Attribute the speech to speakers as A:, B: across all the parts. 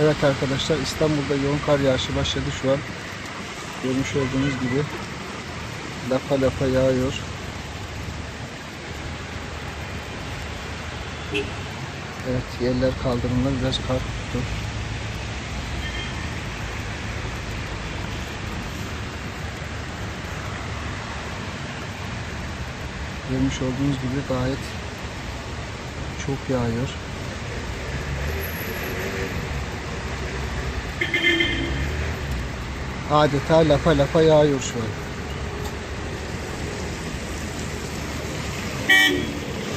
A: Evet arkadaşlar İstanbul'da yoğun kar yağışı başladı şu an. Görmüş olduğunuz gibi lapa lapa yağıyor. Evet yerler kaldırımlar biraz kar tuttu. Görmüş olduğunuz gibi gayet çok yağıyor. Adeta lapa lapa yağıyor şu an.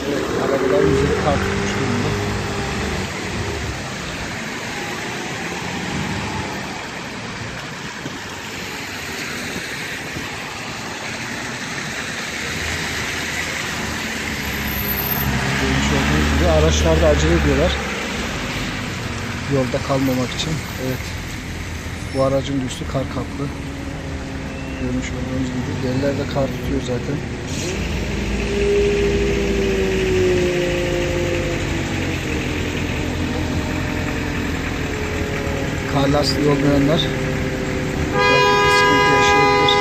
A: Evet, arabaların üzeri kar tutmuş durumda. Görmüş olduğunuz araçlar da acele ediyorlar. Yolda kalmamak için. Evet. Bu aracın üstü kar kaplı. Görmüş olduğunuz gibi yerlerde kar tutuyor zaten. Kar lastiği olmayanlar sıkıntı yaşayabilir.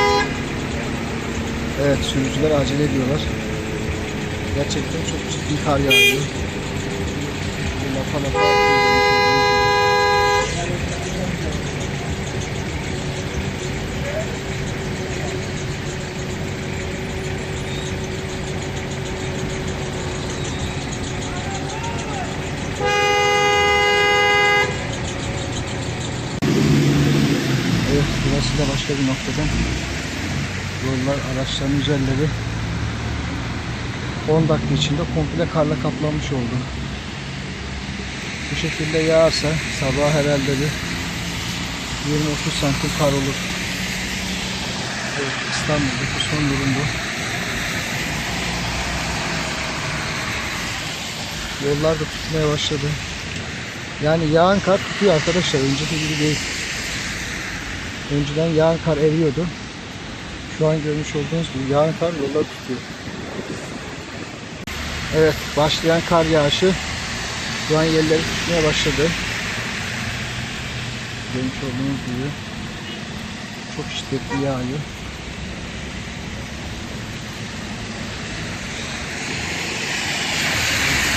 A: Evet sürücüler acele ediyorlar. Gerçekten çok ciddi kar yağıyor. Lapa lapa da başka bir noktadan. Yollar, araçların üzerleri 10 dakika içinde komple karla kaplanmış oldu. Bu şekilde yağarsa sabah herhalde bir 20-30 santim kar olur. Evet, İstanbul'daki son durum bu. Yollar da tutmaya başladı. Yani yağan kar tutuyor arkadaşlar. Önceki gibi değil. Önceden yağan kar eriyordu. Şu an görmüş olduğunuz gibi yağan kar yolları tutuyor. Evet başlayan kar yağışı şu an yerleri tutmaya başladı. Görmüş olduğunuz gibi çok şiddetli yağıyor.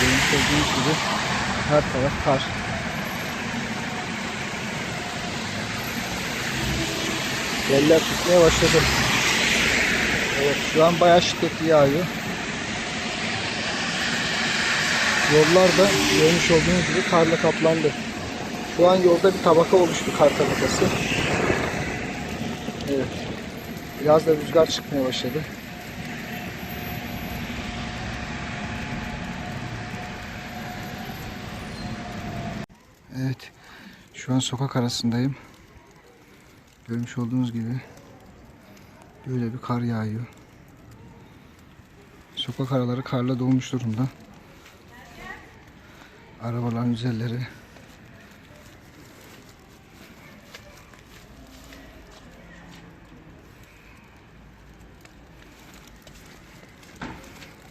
A: Görmüş olduğunuz gibi her taraf kar. Yerler tutmaya başladı. Evet şu an bayağı şiddetli yağıyor. Yollar da görmüş olduğunuz gibi karla kaplandı. Şu an yolda bir tabaka oluştu kar tabakası. Evet. Biraz da rüzgar çıkmaya başladı. Evet. Şu an sokak arasındayım. Görmüş olduğunuz gibi böyle bir kar yağıyor. Sokak araları karla dolmuş durumda. Arabaların üzerleri.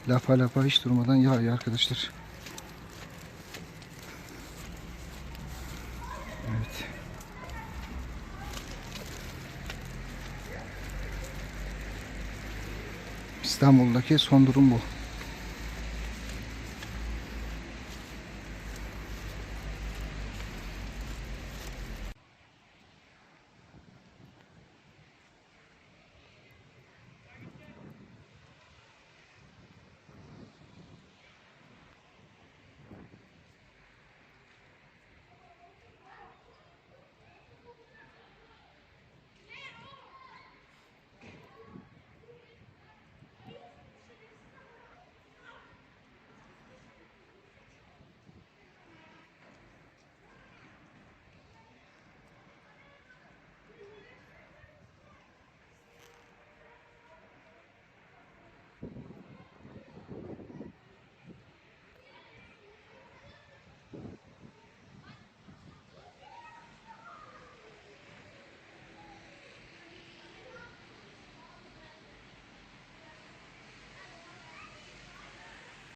A: Lapa lapa hiç durmadan yağıyor arkadaşlar. İstanbul'daki son durum bu.